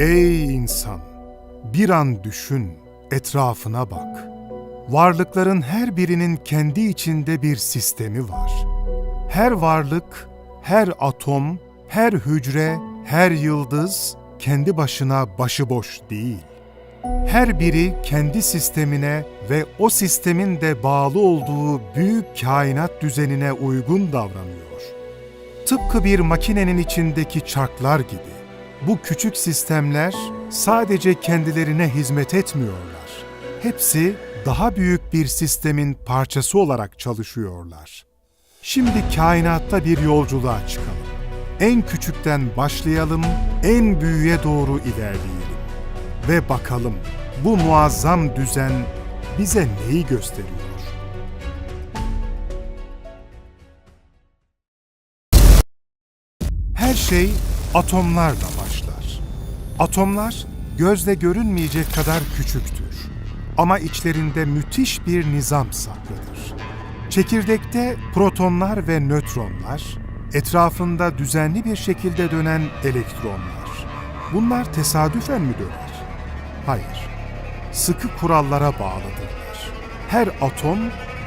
Ey insan! Bir an düşün, etrafına bak. Varlıkların her birinin kendi içinde bir sistemi var. Her varlık, her atom, her hücre, her yıldız kendi başına başıboş değil. Her biri kendi sistemine ve o sistemin de bağlı olduğu büyük kainat düzenine uygun davranıyor. Tıpkı bir makinenin içindeki çarklar gibi. Bu küçük sistemler sadece kendilerine hizmet etmiyorlar. Hepsi daha büyük bir sistemin parçası olarak çalışıyorlar. Şimdi kainatta bir yolculuğa çıkalım. En küçükten başlayalım, en büyüğe doğru ilerleyelim. Ve bakalım bu muazzam düzen bize neyi gösteriyor? Her şey atomlarla başlar. Atomlar gözle görünmeyecek kadar küçüktür. Ama içlerinde müthiş bir nizam saklıdır. Çekirdekte protonlar ve nötronlar, etrafında düzenli bir şekilde dönen elektronlar. Bunlar tesadüfen mi döner? Hayır. Sıkı kurallara bağlıdırlar. Her atom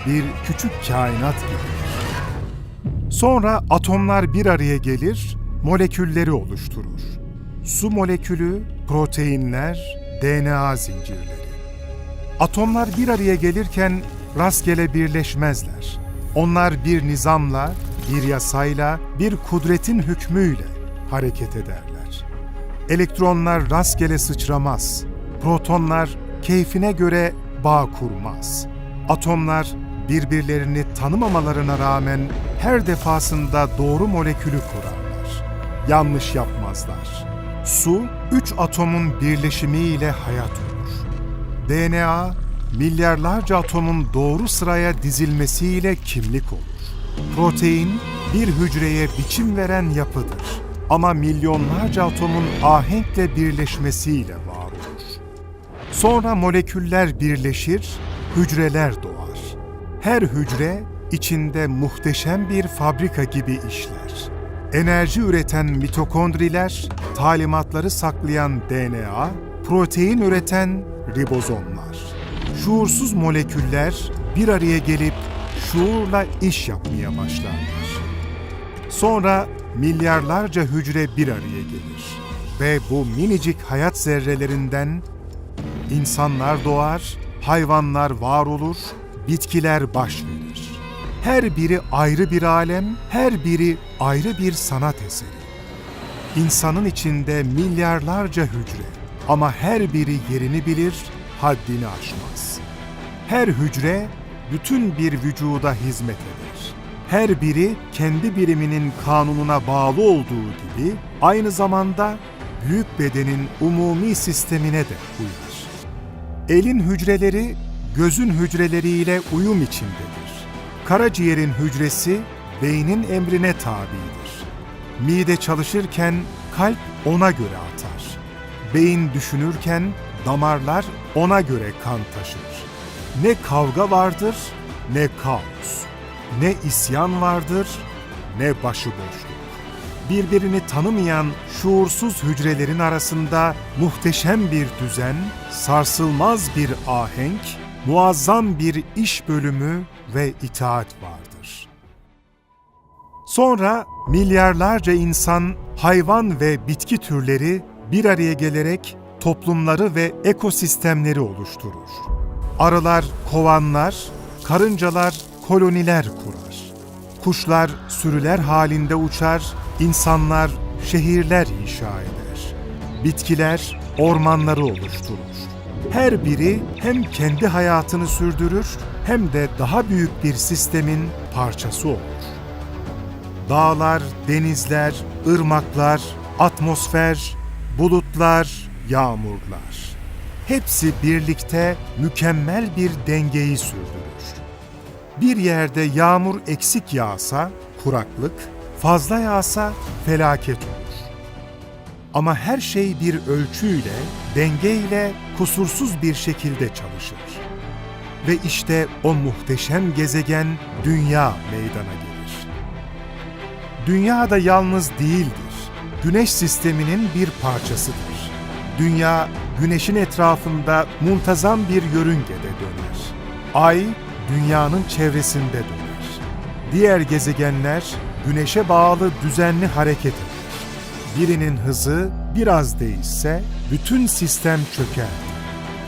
bir küçük kainat gibidir. Sonra atomlar bir araya gelir, molekülleri oluşturur. Su molekülü, proteinler, DNA zincirleri. Atomlar bir araya gelirken rastgele birleşmezler. Onlar bir nizamla, bir yasayla, bir kudretin hükmüyle hareket ederler. Elektronlar rastgele sıçramaz. Protonlar keyfine göre bağ kurmaz. Atomlar birbirlerini tanımamalarına rağmen her defasında doğru molekülü kurarlar. Yanlış yapmazlar. Su, üç atomun birleşimiyle hayat olur. DNA, milyarlarca atomun doğru sıraya dizilmesiyle kimlik olur. Protein, bir hücreye biçim veren yapıdır. Ama milyonlarca atomun ahenkle birleşmesiyle var olur. Sonra moleküller birleşir, hücreler doğar. Her hücre içinde muhteşem bir fabrika gibi işler. Enerji üreten mitokondriler, talimatları saklayan DNA, protein üreten ribozomlar. Şuursuz moleküller bir araya gelip şuurla iş yapmaya başlarlar. Sonra milyarlarca hücre bir araya gelir ve bu minicik hayat zerrelerinden insanlar doğar, hayvanlar var olur, bitkiler baş verir. Her biri ayrı bir alem, her biri ayrı bir sanat eseri. İnsanın içinde milyarlarca hücre ama her biri yerini bilir, haddini aşmaz. Her hücre bütün bir vücuda hizmet eder. Her biri kendi biriminin kanununa bağlı olduğu gibi aynı zamanda büyük bedenin umumi sistemine de uyar. Elin hücreleri gözün hücreleriyle uyum içindedir. Karaciğerin hücresi beynin emrine tabidir. Mide çalışırken kalp ona göre atar. Beyin düşünürken damarlar ona göre kan taşır. Ne kavga vardır ne kaos. Ne isyan vardır ne başıboşluk. Birbirini tanımayan şuursuz hücrelerin arasında muhteşem bir düzen, sarsılmaz bir ahenk, muazzam bir iş bölümü ve itaat vardır. Sonra milyarlarca insan, hayvan ve bitki türleri bir araya gelerek toplumları ve ekosistemleri oluşturur. Arılar kovanlar, karıncalar koloniler kurar. Kuşlar sürüler halinde uçar, insanlar şehirler inşa eder. Bitkiler ormanları oluşturur. Her biri hem kendi hayatını sürdürür hem de daha büyük bir sistemin parçası olur. Dağlar, denizler, ırmaklar, atmosfer, bulutlar, yağmurlar. Hepsi birlikte mükemmel bir dengeyi sürdürür. Bir yerde yağmur eksik yağsa kuraklık, fazla yağsa felaket olur. Ama her şey bir ölçüyle, dengeyle kusursuz bir şekilde çalışır. Ve işte o muhteşem gezegen Dünya meydana gelir. Dünya da yalnız değildir. Güneş sisteminin bir parçasıdır. Dünya, Güneş'in etrafında muntazam bir yörüngede döner. Ay, Dünya'nın çevresinde döner. Diğer gezegenler, Güneş'e bağlı düzenli hareket eder. Birinin hızı biraz değişse bütün sistem çöker.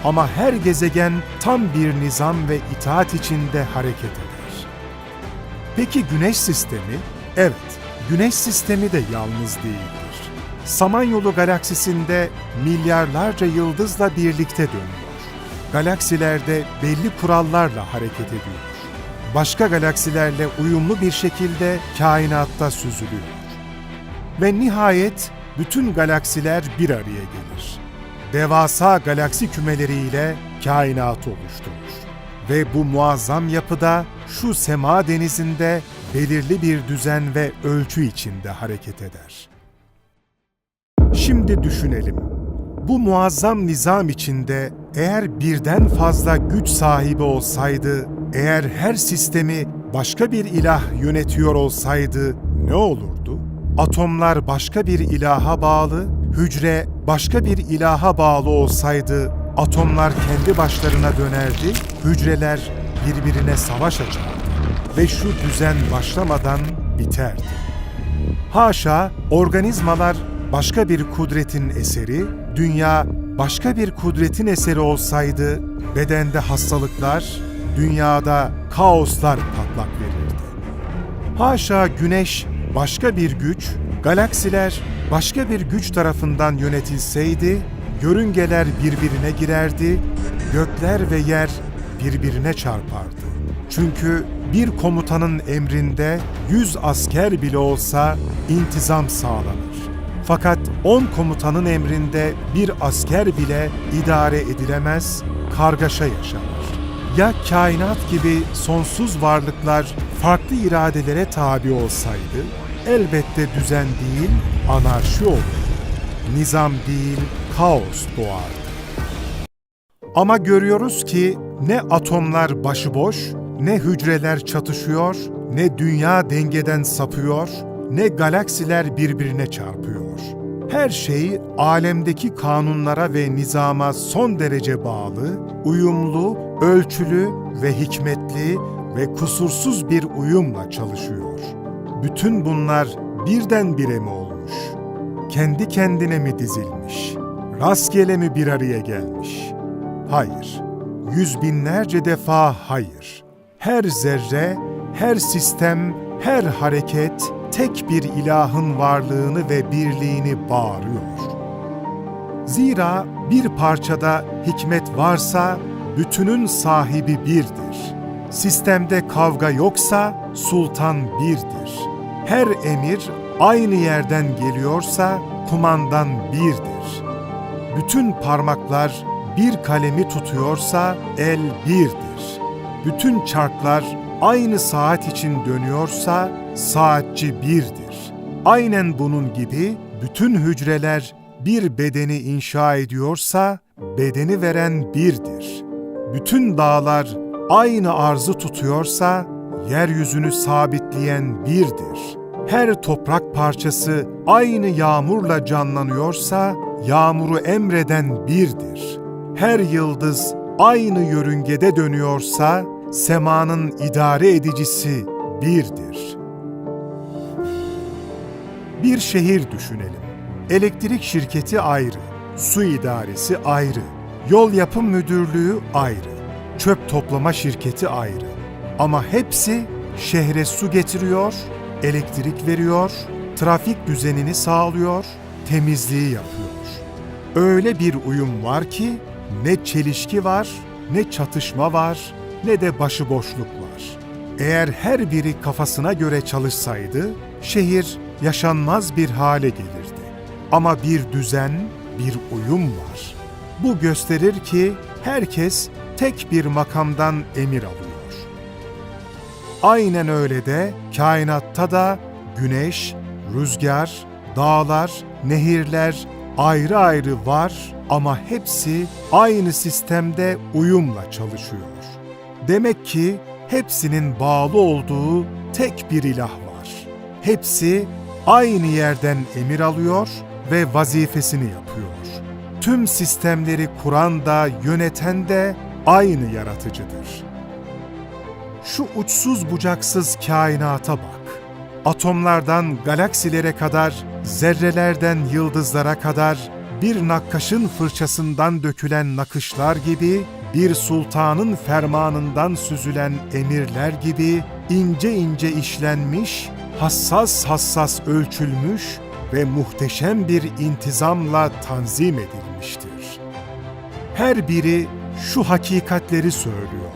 Ama her gezegen tam bir nizam ve itaat içinde hareket eder. Peki Güneş sistemi? Evet, Güneş sistemi de yalnız değildir. Samanyolu galaksisinde milyarlarca yıldızla birlikte dönüyor. Galaksilerde belli kurallarla hareket ediyor. Başka galaksilerle uyumlu bir şekilde kainatta süzülüyor. Ve nihayet bütün galaksiler bir araya gelir. Devasa galaksi kümeleriyle kainatı oluşturur. Ve bu muazzam yapıda şu sema denizinde belirli bir düzen ve ölçü içinde hareket eder. Şimdi düşünelim. Bu muazzam nizam içinde eğer birden fazla güç sahibi olsaydı, eğer her sistemi başka bir ilah yönetiyor olsaydı ne olurdu? Atomlar başka bir ilaha bağlı, hücre başka bir ilaha bağlı olsaydı atomlar kendi başlarına dönerdi, hücreler birbirine savaş açardı ve şu düzen başlamadan biterdi. Haşa, organizmalar başka bir kudretin eseri, dünya başka bir kudretin eseri olsaydı, bedende hastalıklar, dünyada kaoslar patlak verirdi. Haşa güneş başka bir güç, galaksiler başka bir güç tarafından yönetilseydi, yörüngeler birbirine girerdi, gökler ve yer birbirine çarpardı. Çünkü bir komutanın emrinde yüz asker bile olsa intizam sağlanır. Fakat on komutanın emrinde bir asker bile idare edilemez, kargaşa yaşanır. Ya kainat gibi sonsuz varlıklar farklı iradelere tabi olsaydı, elbette düzen değil, anarşi olur. Nizam değil, kaos doğardı. Ama görüyoruz ki ne atomlar başıboş, ne hücreler çatışıyor, ne dünya dengeden sapıyor, ne galaksiler birbirine çarpıyor. Her şey alemdeki kanunlara ve nizama son derece bağlı, uyumlu, ölçülü ve hikmetli ve kusursuz bir uyumla çalışıyor. Bütün bunlar birdenbire mi olmuş? Kendi kendine mi dizilmiş? Rastgele mi bir araya gelmiş? Hayır. Yüz binlerce defa hayır. Her zerre, her sistem, her hareket tek bir ilahın varlığını ve birliğini bağırıyor. Zira bir parçada hikmet varsa bütünün sahibi birdir. Sistemde kavga yoksa sultan birdir. Her emir aynı yerden geliyorsa kumandan birdir. Bütün parmaklar bir kalemi tutuyorsa el birdir. Bütün çarklar aynı saat için dönüyorsa saatçi birdir. Aynen bunun gibi bütün hücreler bir bedeni inşa ediyorsa bedeni veren birdir. Bütün dağlar aynı arzı tutuyorsa yeryüzünü sabitleyen birdir. Her toprak parçası aynı yağmurla canlanıyorsa yağmuru emreden birdir. Her yıldız aynı yörüngede dönüyorsa semanın idare edicisi birdir. Bir şehir düşünelim. Elektrik şirketi ayrı, su idaresi ayrı, yol yapım müdürlüğü ayrı, çöp toplama şirketi ayrı. Ama hepsi şehre su getiriyor, elektrik veriyor, trafik düzenini sağlıyor, temizliği yapıyor. Öyle bir uyum var ki ne çelişki var, ne çatışma var, ne de başıboşluk var. Eğer her biri kafasına göre çalışsaydı, şehir yaşanmaz bir hale gelirdi. Ama bir düzen, bir uyum var. Bu gösterir ki herkes tek bir makamdan emir alıyor. Aynen öyle de kainatta da güneş, rüzgar, dağlar, nehirler ayrı ayrı var ama hepsi aynı sistemde uyumla çalışıyor. Demek ki hepsinin bağlı olduğu tek bir ilah var. Hepsi aynı yerden emir alıyor ve vazifesini yapıyor. tüm sistemleri kuran da yöneten de aynı yaratıcıdır. Şu uçsuz bucaksız kainata bak. Atomlardan galaksilere kadar, zerrelerden yıldızlara kadar bir nakkaşın fırçasından dökülen nakışlar gibi, bir sultanın fermanından süzülen emirler gibi ince ince işlenmiş, hassas hassas ölçülmüş ve muhteşem bir intizamla tanzim edilmiştir. Her biri şu hakikatleri söylüyor.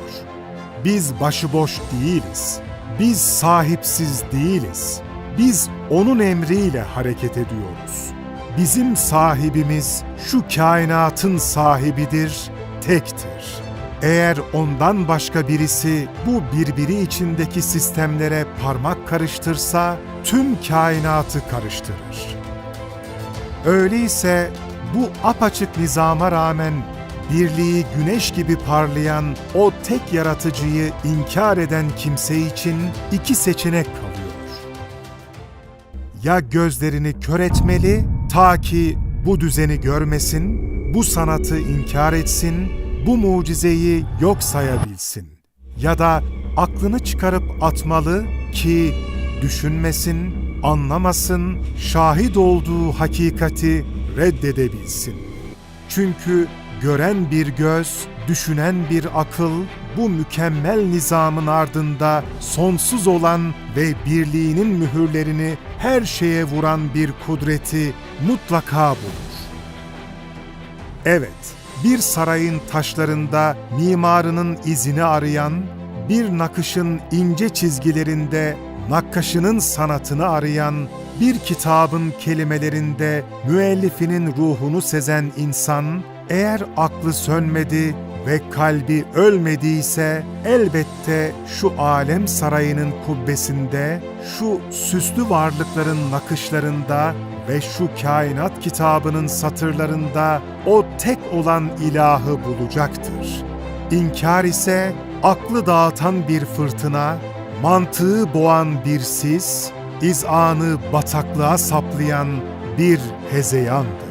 Biz başıboş değiliz. Biz sahipsiz değiliz. Biz onun emriyle hareket ediyoruz. Bizim sahibimiz şu kainatın sahibidir, tektir. Eğer ondan başka birisi bu birbiri içindeki sistemlere parmak karıştırsa tüm kainatı karıştırır. Öyleyse bu apaçık nizama rağmen birliği güneş gibi parlayan o tek yaratıcıyı inkar eden kimse için iki seçenek kalıyor. Ya gözlerini kör etmeli ta ki bu düzeni görmesin, bu sanatı inkar etsin, bu mucizeyi yok sayabilsin. Ya da aklını çıkarıp atmalı ki düşünmesin, anlamasın, şahit olduğu hakikati reddedebilsin. Çünkü gören bir göz, düşünen bir akıl bu mükemmel nizamın ardında sonsuz olan ve birliğinin mühürlerini her şeye vuran bir kudreti mutlaka bulur. Evet, bir sarayın taşlarında mimarının izini arayan, bir nakışın ince çizgilerinde nakkaşının sanatını arayan, bir kitabın kelimelerinde müellifinin ruhunu sezen insan, eğer aklı sönmedi ve kalbi ölmediyse elbette şu alem sarayının kubbesinde, şu süslü varlıkların nakışlarında ve şu kainat kitabının satırlarında o tek olan ilahı bulacaktır. İnkar ise aklı dağıtan bir fırtına, mantığı boğan bir sis, izanı bataklığa saplayan bir hezeyandır.